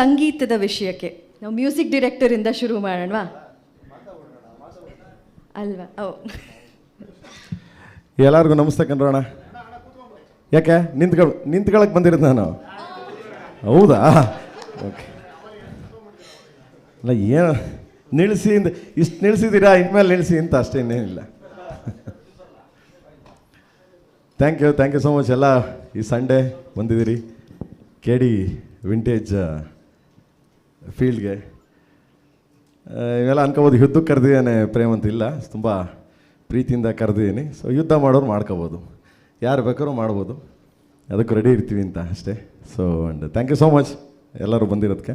ಸಂಗೀತದ ವಿಷಯಕ್ಕೆ. ನಾವು ಮ್ಯೂಸಿಕ್ ಡಿರೆಕ್ಟರಿಂದ ಶುರು ಮಾಡೋಣವಾ? ಅಲ್ವಾ? ಓ. ಎಲ್ಲರಿಗೂ ನಮಸ್ತೆ ಕಣ್ರೋಣ ಯಾಕೆ? ನಿಂತ್ಕೊಳ್ ನಿಂತ್ಕೊಳಕ್ಕೆ ಬಂದಿರೋದು ನಾನು? ಹೌದಾ? ಓಕೆ. ಅಲ್ಲ, ಏನು ನಿಲ್ಲಿಸಿ ಇಷ್ಟು ನಿಲ್ಲಿಸಿದ್ದೀರಾ ಇನ್ಮೇಲೆ ನಿಲ್ಲಿಸಿ ಅಂತ ಅಷ್ಟೇ ಇನ್ನೇನಿಲ್ಲ. Thank you thank you so much ಎಲ್ಲ ಈ ಸಂಡೇ ಬಂದಿದ್ದೀರಿ. ಕೆ ಡಿ ವಿಂಟೇಜ್ ಫೀಲ್ಡ್ಗೆ ಇವೆಲ್ಲ ಅನ್ಕೋಬೋದು. ಯುದ್ಧಕ್ಕೆ ಕರೆದಿದ್ದೇನೆ ಪ್ರೇಮ್ ಅಂತ ಇಲ್ಲ, ತುಂಬ ಪ್ರೀತಿಯಿಂದ ಕರೆದಿದ್ದೀನಿ. ಸೊ ಯುದ್ಧ ಮಾಡೋರು ಮಾಡ್ಕೋಬೋದು. ಯಾರು ಬೇಕಾದ್ರೂ ಮಾಡ್ಬೋದು. ಅದಕ್ಕೆ ರೆಡಿ ಇರ್ತೀವಿ ಅಂತ ಅಷ್ಟೇ. So and thank you so much ಎಲ್ಲರೂ ಬಂದಿರೋದಕ್ಕೆ.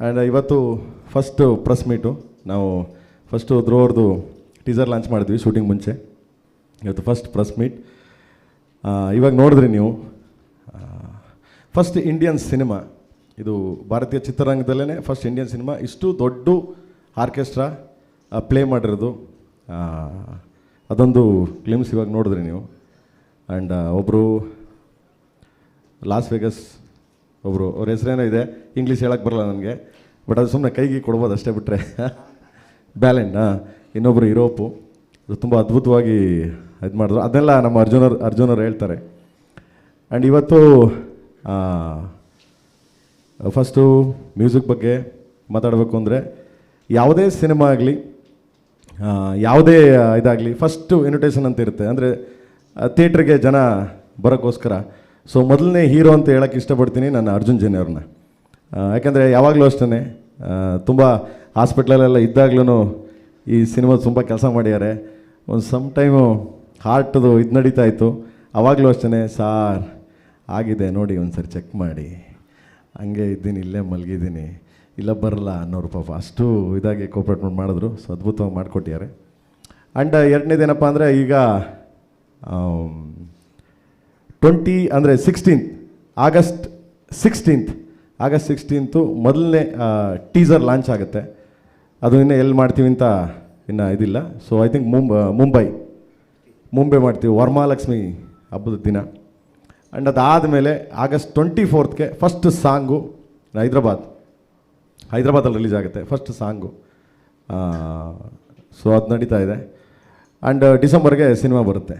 ಆ್ಯಂಡ್ ಇವತ್ತು ಫಸ್ಟು ಪ್ರೆಸ್ ಮೀಟು ನಾವು ಫಸ್ಟು ಧ್ರುವರ್ದು ಟೀಸರ್ ಲಾಂಚ್ ಮಾಡಿದ್ವಿ ಶೂಟಿಂಗ್ ಮುಂಚೆ. ಇವತ್ತು ಫಸ್ಟ್ ಪ್ರೆಸ್ ಮೀಟ್ ಇವಾಗ ನೋಡಿದ್ರಿ ನೀವು. ಫಸ್ಟ್ ಇಂಡಿಯನ್ ಸಿನಿಮಾ ಇದು ಭಾರತೀಯ ಚಿತ್ರರಂಗದಲ್ಲೇ ಫಸ್ಟ್ ಇಂಡಿಯನ್ ಸಿನಿಮಾ ಇಷ್ಟು ದೊಡ್ಡ ಆರ್ಕೆಸ್ಟ್ರಾ ಪ್ಲೇ ಮಾಡಿರೋದು. ಅದೊಂದು ಕ್ಲಿಮ್ಸ್ ಇವಾಗ ನೋಡಿದ್ರಿ ನೀವು. ಆ್ಯಂಡ್ ಒಬ್ಬರು ಲಾಸ್ ವೆಗಸ್ ಒಬ್ಬರು ಅವ್ರ ಹೆಸರೇನೋ ಇದೆ ಇಂಗ್ಲೀಷ್ ಹೇಳಕ್ಕೆ ಬರಲ್ಲ ನನಗೆ ಬಟ್ ಅದು ಸುಮ್ಮನೆ ಕೈಗೆ ಕೊಡ್ಬೋದು ಅಷ್ಟೇ ಬಿಟ್ಟರೆ ಬ್ಯಾಲೆಂಡ್ ಇನ್ನೊಬ್ಬರು ಯುರೋಪು ಅದು ತುಂಬ ಅದ್ಭುತವಾಗಿ ಇದು ಮಾಡಿದ್ರು. ಅದನ್ನೆಲ್ಲ ನಮ್ಮ ಅರ್ಜುನರ್, ಅರ್ಜುನರು ಹೇಳ್ತಾರೆ. ಆ್ಯಂಡ್ ಇವತ್ತು ಫಸ್ಟು ಮ್ಯೂಸಿಕ್ ಬಗ್ಗೆ ಮಾತಾಡಬೇಕು ಅಂದರೆ ಯಾವುದೇ ಸಿನಿಮಾ ಆಗಲಿ ಯಾವುದೇ ಇದಾಗಲಿ ಫಸ್ಟು ಇನ್ವಿಟೇಷನ್ ಅಂತ ಇರುತ್ತೆ. ಅಂದರೆ ಥಿಯೇಟ್ರಿಗೆ ಜನ ಬರೋಕ್ಕೋಸ್ಕರ. ಸೊ ಮೊದಲನೇ ಹೀರೋ ಅಂತ ಹೇಳೋಕ್ಕೆ ಇಷ್ಟಪಡ್ತೀನಿ ನಾನು ಅರ್ಜುನ್ ಜೇನಿ ಅವ್ರನ್ನ. ಯಾಕಂದರೆ ಯಾವಾಗಲೂ ಅಷ್ಟೇ ತುಂಬ ಹಾಸ್ಪಿಟ್ಲಲ್ಲೆಲ್ಲ ಇದ್ದಾಗ್ಲೂ ಈ ಸಿನಿಮಾ ತುಂಬ ಕೆಲಸ ಮಾಡಿದ್ದಾರೆ ಒಂದು ಸಮ್ ಟೈಮು ಹಾರ್ಟ್ದು ಇದು ನಡೀತಾ ಇತ್ತು. ಆವಾಗಲೂ ಅಷ್ಟೇ ಸಾರ್, ಆಗಿದೆ, ನೋಡಿ ಒಂದು ಸರಿ ಚೆಕ್ ಮಾಡಿ. ಹಂಗೆ ಇದ್ದೀನಿ, ಇಲ್ಲೇ ಮಲಗಿದ್ದೀನಿ. ಇಲ್ಲ ಬರಲ್ಲ ಅನ್ನೋರು ಪಾಪ. ಅಷ್ಟು ಇದಾಗಿ ಕೋಪ್ರೇಟ್ ಮಾಡಿದ್ರು. ಸೊ ಅದ್ಭುತವಾಗಿ ಮಾಡಿಕೊಟ್ಟಿದ್ದಾರೆ. ಆ್ಯಂಡ್ ಎರಡನೇದೇನಪ್ಪ ಅಂದರೆ ಈಗ ಟ್ವೆಂಟಿ ಅಂದರೆ sixteenth August sixteenth August sixteenth ಮೊದಲನೇ ಟೀಸರ್ ಲಾಂಚ್ ಆಗುತ್ತೆ. ಅದು ಇನ್ನೂ ಎಲ್ಲಿ ಮಾಡ್ತೀವಿ ಅಂತ ಇನ್ನು ಇದಿಲ್ಲ. ಸೊ ಐ ಥಿಂಕ್ ಮುಂಬ, ಮುಂಬೈ. ಮುಂಬೈ ಮಾಡ್ತೀವಿ. ವರ್ಮಾಲಕ್ಷ್ಮಿ ಹಬ್ಬದ ದಿನ. ಆ್ಯಂಡ್ ಅದಾದಮೇಲೆ ಆಗಸ್ಟ್ ಟ್ವೆಂಟಿ ಫೋರ್ತ್ಗೆ ಫಸ್ಟ್ ಸಾಂಗು ಹೈದ್ರಾಬಾದ್. ಹೈದ್ರಾಬಾದಲ್ಲಿ ರಿಲೀಸ್ ಆಗುತ್ತೆ ಫಸ್ಟ್ ಸಾಂಗು. ಸೊ ಅದು ನಡೀತಾ ಇದೆ. ಆ್ಯಂಡ್ ಡಿಸೆಂಬರ್ಗೆ ಸಿನಿಮಾ ಬರುತ್ತೆ.